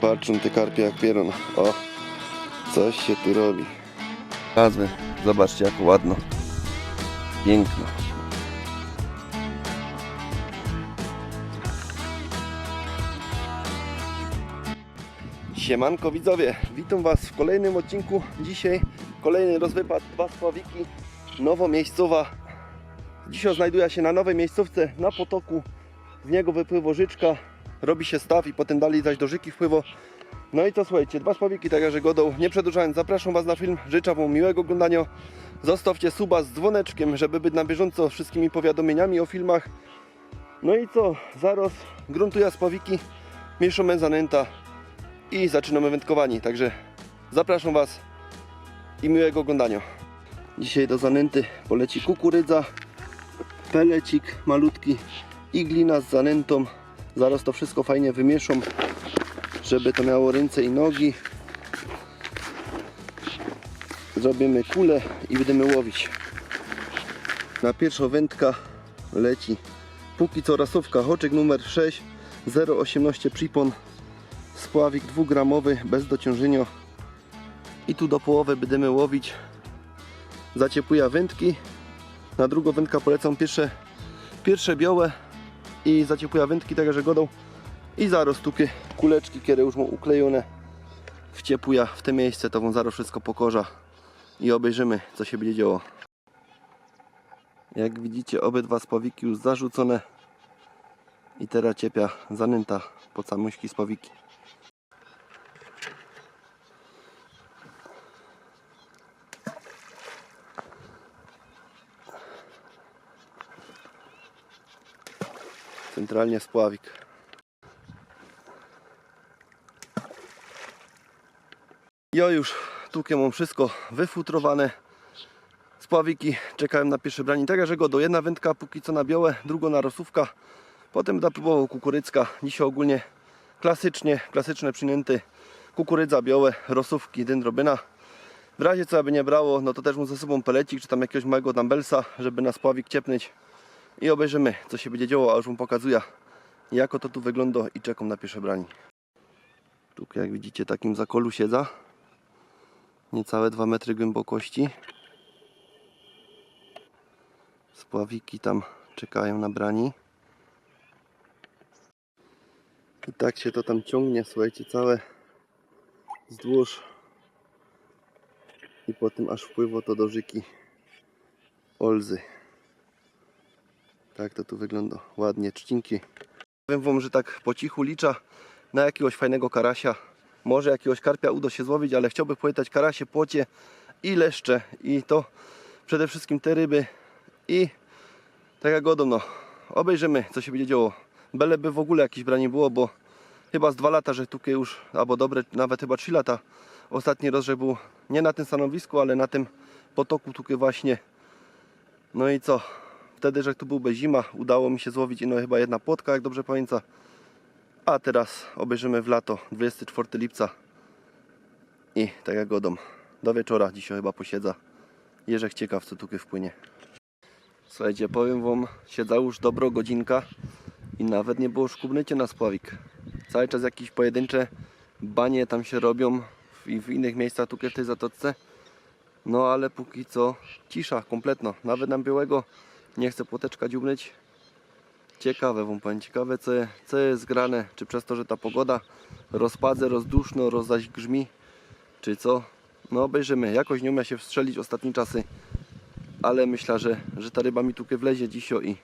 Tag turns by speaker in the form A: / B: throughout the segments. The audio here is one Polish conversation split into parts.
A: Patrzą te karpie jak pieron. O, coś się tu robi. Nazwy, zobaczcie jak ładno. Piękno. Siemanko widzowie, witam Was w kolejnym odcinku. Dzisiaj kolejny rozwypad, dwa spławiki, nowomiejscowa. Dzisiaj znajduję się na nowej miejscówce na potoku. Z niego wypływo życzka, robi się staw i potem dalej zaś do rzeki wpływo. No i to słuchajcie, dwa spławiki, tak jak godą. Nie przedłużając, zapraszam Was na film. Życzę Wam miłego oglądania. Zostawcie suba z dzwoneczkiem, żeby być na bieżąco wszystkimi powiadomieniami o filmach. No i co, zaraz gruntuję spławiki, mieszamy zanęta i zaczynamy wędkowanie. Także zapraszam Was i miłego oglądania. Dzisiaj do zanęty poleci kukurydza, pelecik malutki i glina z zanętą. Zaraz to wszystko fajnie wymieszam, żeby to miało ręce i nogi. Zrobimy kulę i będziemy łowić. Na pierwszą wędka leci póki co rasówka. Hoczek numer 6 0,18 przypon spławik dwugramowy bez dociążenia. I tu do połowy będziemy łowić. Zaciepluję wędki. Na drugą wędkę polecam pierwsze, pierwsze białe i zaciepluję wędki tak że godą. I zaraz kuleczki, które już mam uklejone wciepluję w te miejsce, to wam zaraz wszystko pokorza i obejrzymy co się będzie działo. Jak widzicie obydwa spławiki już zarzucone i teraz ciepia zanęta po camuśki spławiki centralnie spławik. Ja już tukiem mam wszystko wyfutrowane. Spławiki czekałem na pierwsze branie. Tak, że go do jedna wędka póki co na białe, druga na rosówka. Potem będę próbował kukurycka. Dzisiaj ogólnie klasycznie, klasyczne przynęty. Kukurydza, białe, rosówki, dendrobyna. W razie co aby nie brało, no to też mu ze sobą pelecik, czy tam jakiegoś małego dumbbellsa, żeby na spławik ciepnąć i obejrzymy co się będzie działo, a już Wam pokazuję jako to tu wygląda i czekam na pierwsze branie. Tu jak widzicie takim zakolu siedza niecałe 2 metry głębokości spławiki tam czekają na brani i tak się to tam ciągnie, słuchajcie, całe wzdłuż i potem aż wpływa to do rzeki Olzy. Tak to tu wygląda. Ładnie, trzcinki. Powiem wam, że tak po cichu licza na jakiegoś fajnego karasia. Może jakiegoś karpia uda się złowić, ale chciałbym pojechać karasie, płocie i leszcze. I to przede wszystkim te ryby. I tak jak godą, no. Obejrzymy, co się będzie działo. Byle by w ogóle jakieś branie było, bo chyba z dwa lata, że tukie już, albo dobre, nawet chyba trzy lata. Ostatni rozrzek był nie na tym stanowisku, ale na tym potoku tukie właśnie. No i co? Wtedy, że tu byłby zima, udało mi się złowić no chyba jedna płotka, jak dobrze pamiętam. A teraz obejrzymy w lato, 24 lipca. I tak jak godą, do wieczora dzisiaj chyba posiedza. Jerzek ciekaw, co tu wpłynie. Słuchajcie, powiem wam, siedza już dobro godzinka i nawet nie było szkubnycie na spławik. Cały czas jakieś pojedyncze banie tam się robią i w innych miejscach tu w tej zatoczce. No ale póki co cisza kompletno. Nawet nam białego nie chcę płoteczka dziubnąć. Ciekawe wam powiem, ciekawe co, co jest grane, czy przez to, że ta pogoda rozpadze, rozduszno, rozzaś grzmi, czy co. No obejrzymy, jakoś nie umie się wstrzelić ostatnie czasy, ale myślę, że, że ta ryba mi tu wlezie dzisiaj i,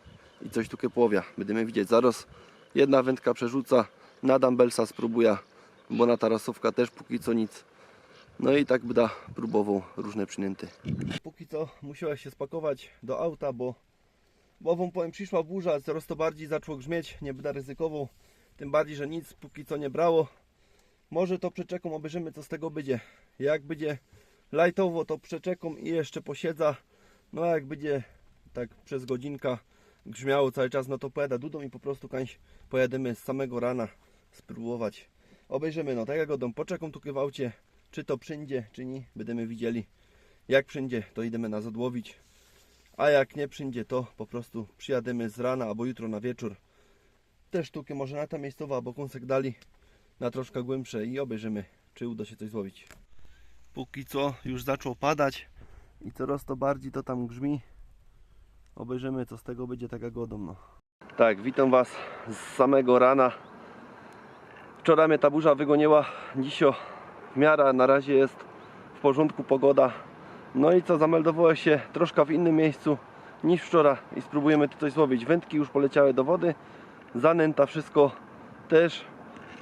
A: i coś tu połowia. Będziemy widzieć zaraz. Jedna wędka przerzuca, na dumbbellsa spróbuję, bo na tarasówka też póki co nic. No i tak będę próbował różne przynęty. Póki co musiałem się spakować do auta, bo bo wam powiem, przyszła burza, coraz to bardziej zaczęło grzmieć, nie będę ryzykował, tym bardziej, że nic póki co nie brało. Może to przeczekam, obejrzymy co z tego będzie. Jak będzie lightowo, to przeczekam i jeszcze posiedza. No a jak będzie tak przez godzinka grzmiało cały czas, no to pojadę dudą i po prostu kańś pojedziemy z samego rana spróbować. Obejrzymy, no tak jak godą, poczekam tu w aucie, czy to przyjdzie, czy nie, będziemy widzieli. Jak przyjdzie, to idziemy nas odłowić. A jak nie przyjdzie, to po prostu przyjadymy z rana albo jutro na wieczór. Te sztuki może na ta miejscowa albo kąsek dali. na troszkę głębsze i obejrzymy, czy uda się coś złowić. Póki co już zaczął padać i coraz to bardziej to tam grzmi. Obejrzymy, co z tego będzie taka godą. No. Tak, witam Was z samego rana. Wczoraj mnie ta burza wygoniła, dzisiaj w miarę na razie jest w porządku pogoda. No i co, zameldowałem się troszkę w innym miejscu niż wczoraj i spróbujemy tu coś złowić. Wędki już poleciały do wody, zanęta wszystko też.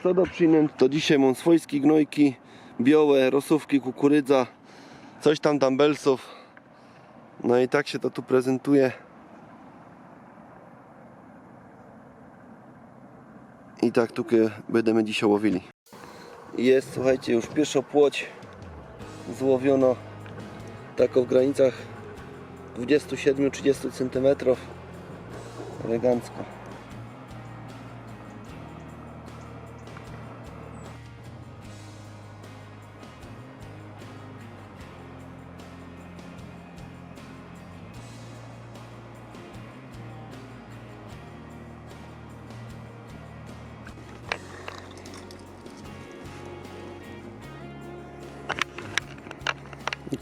A: Co do przynęt, to dzisiaj mam swojskie gnojki, białe, rosówki, kukurydza, coś tam dumbbellsów. No i tak się to tu prezentuje. I tak tu będziemy dzisiaj łowili. Jest, słuchajcie, już pierwsza płoć złowiono taką w granicach 27-30 cm. Elegancko.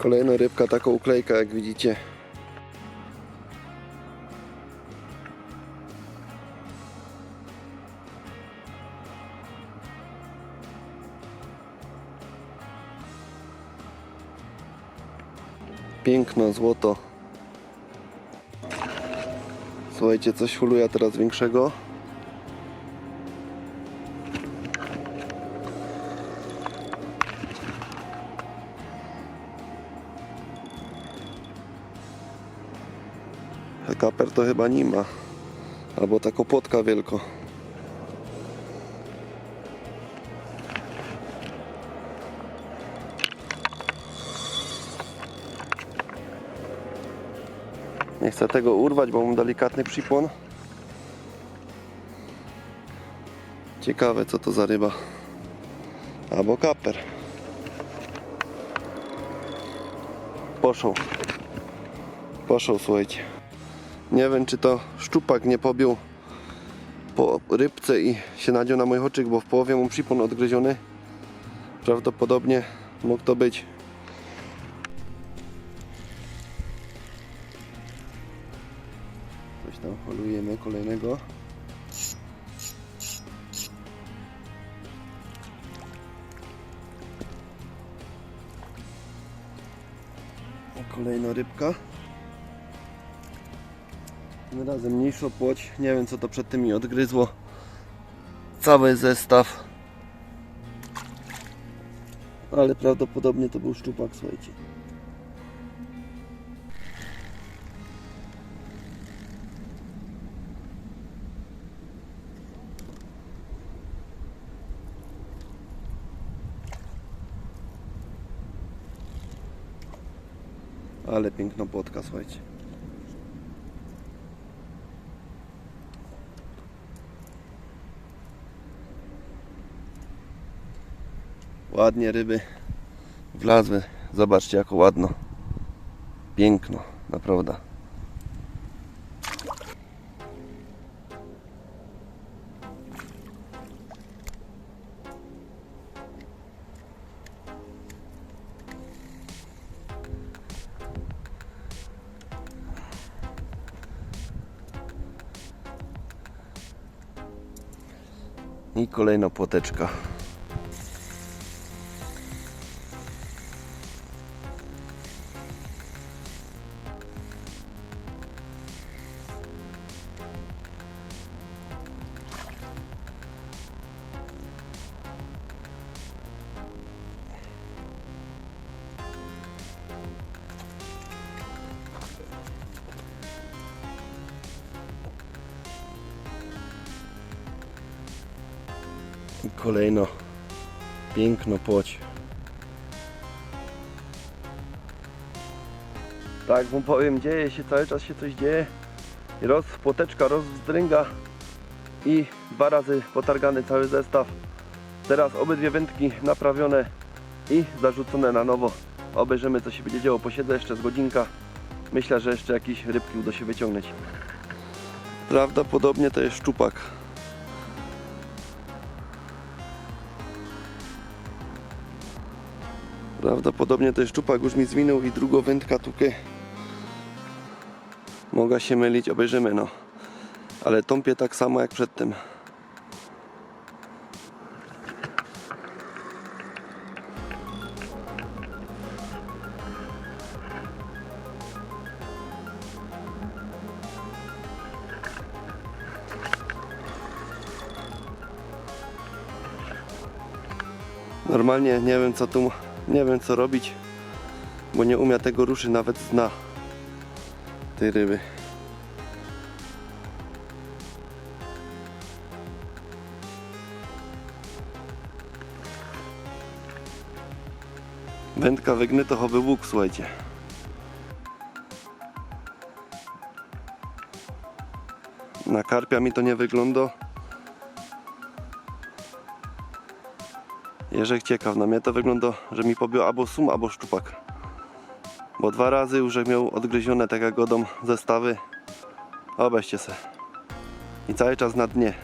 A: Kolejna rybka, taką uklejka jak widzicie. Piękno, złoto. Słuchajcie, coś huluja teraz większego. Kaper to chyba nie ma. Albo ta kopotka wielko. Nie chcę tego urwać, bo mam delikatny przypłon. Ciekawe co to za ryba. Albo kaper. Poszł. Poszł, słuchajcie. Nie wiem, czy to szczupak nie pobił po rybce i się nadział na mój oczyk, bo w połowie mam przypon odgryziony. Prawdopodobnie mógł to być. Coś tam holujemy kolejnego. Kolejna rybka. Tym razem mniejszą płoć. Nie wiem co to przed tym mi odgryzło. Cały zestaw. Ale prawdopodobnie to był szczupak, słuchajcie. Ale piękna płotka, słuchajcie. Ładnie ryby wlazły. Zobaczcie jak ładno. Piękno, naprawdę. I kolejna płoteczka. Kolejno piękno płoć. Tak wam powiem, dzieje się, cały czas się coś dzieje. Roz, płoteczka rozwzdręga i dwa razy potargany cały zestaw. Teraz obydwie wędki naprawione i zarzucone na nowo. Obejrzymy co się będzie działo. Posiedzę jeszcze z godzinka. Myślę, że jeszcze jakieś rybki uda się wyciągnąć. Prawdopodobnie to jest szczupak. Prawdopodobnie to jest szczupak już mi zwinął i drugą wędka tukę. Mogę się mylić, obejrzymy no. Ale tąpie tak samo jak przedtem. Normalnie nie wiem co tu, nie wiem co robić, bo nie umie tego ruszyć nawet z dna tej ryby. Wędka wygnyto chowy łuk, słuchajcie. Na karpia mi to nie wygląda. Jerzek ciekaw, na mnie to wygląda, że mi pobił albo sum, albo szczupak. Bo dwa razy już miał odgryzione tak jak godą zestawy. Obejście se. I cały czas na dnie.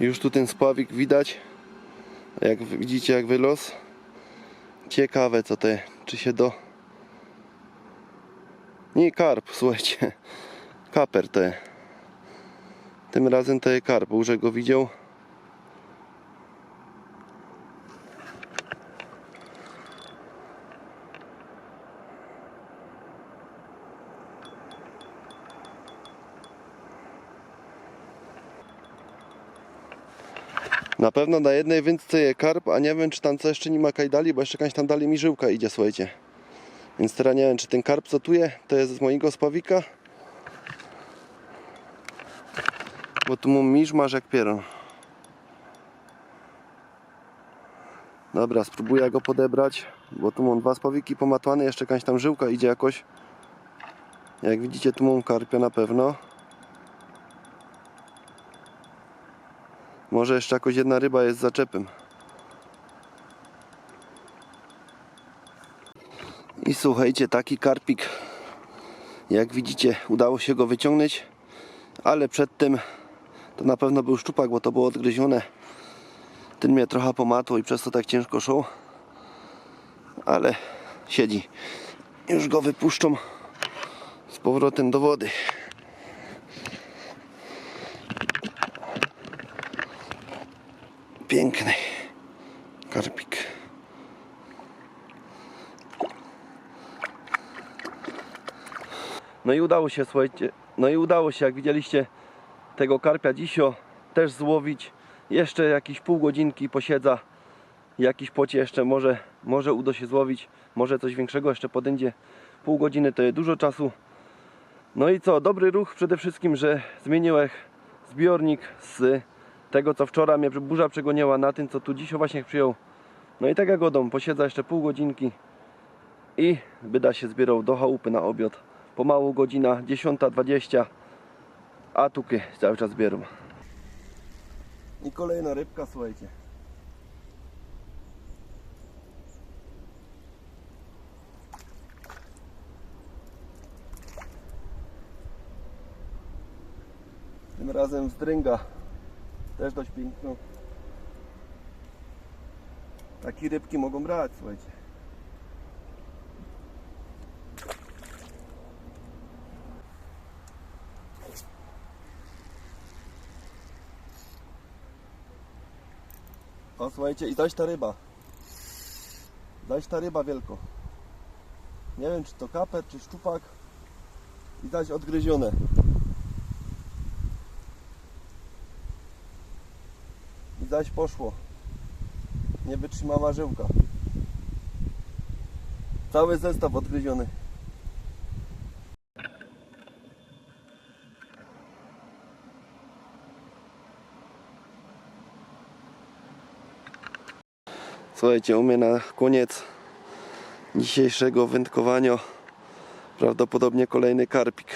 A: Już tu ten spławik widać. Jak widzicie jak wylos. Ciekawe co jest. Czy się do... Nie karp, słuchajcie. Kaper jest. Tym razem to jest karp, już go widział. Na pewno na jednej wędce jest karp, a nie wiem czy tam co jeszcze nie ma kajdali, bo jeszcze jakaś tam dalej mi żyłka idzie, słuchajcie. Więc teraz nie wiem czy ten karp co tu jest, to jest z mojego spawika. Bo tu mu misz masz jak pieron. Dobra, spróbuję go podebrać, bo tu mam dwa spawiki pomatłane, jeszcze jakaś tam żyłka idzie jakoś. Jak widzicie tu mam karpia na pewno. Może jeszcze jakoś jedna ryba jest zaczepem. I słuchajcie, taki karpik, jak widzicie, udało się go wyciągnąć, ale przedtem to na pewno był szczupak, bo to było odgryzione. Ten mnie trochę pomatł i przez to tak ciężko szło. Ale siedzi. Już go wypuszczą z powrotem do wody. Piękny karpik. No i udało się, słuchajcie, no i udało się, jak widzieliście, tego karpia dzisio też złowić. Jeszcze jakieś pół godzinki posiedza, jakiś pocie jeszcze może, może uda się złowić, może coś większego jeszcze podędzie. Pół godziny to jest dużo czasu. No i co, dobry ruch przede wszystkim, że zmieniłem zbiornik z tego co wczoraj mnie burza przegoniła na tym co tu dzisiaj właśnie przyjął. No i tak jak godą, posiedza jeszcze pół godzinki i byda się zbierał do chałupy na obiad. Pomału godzina 10.20 a tuki cały czas bierą. I kolejna rybka, słuchajcie. Tym razem zdręga. Też dość piękną. Takie rybki mogą brać, słuchajcie. O słuchajcie, i zaś ta ryba. Zaś ta ryba wielko. Nie wiem czy to kaper, czy szczupak. I zaś odgryzione. I zaś poszło. Nie wytrzymała żyłka. Cały zestaw odgryziony. Słuchajcie, u mnie na koniec dzisiejszego wędkowania prawdopodobnie kolejny karpik.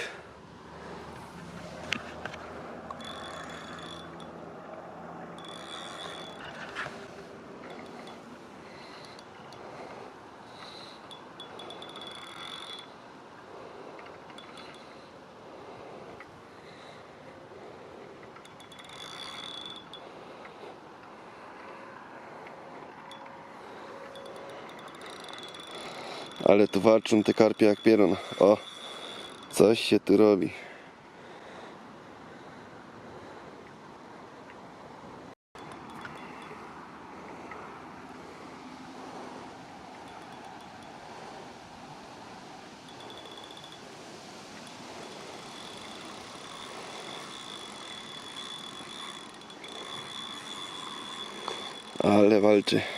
A: Ale tu walczą te karpie jak pieron. O, coś się tu robi. Ale walczy.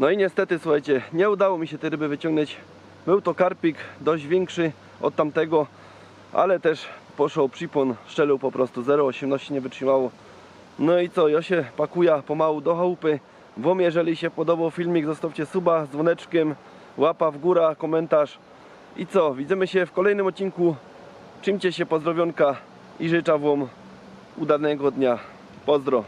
A: No i niestety, słuchajcie, nie udało mi się tej ryby wyciągnąć. Był to karpik dość większy od tamtego, ale też poszło przypon, szczelił po prostu 0,18 nie wytrzymało. No i co, ja się pakuję pomału do chałupy. Wam jeżeli się podobał filmik, zostawcie suba z dzwoneczkiem, łapa w górę, komentarz. I co, widzimy się w kolejnym odcinku. Czymcie się pozdrowionka i życzę Wam udanego dnia. Pozdro.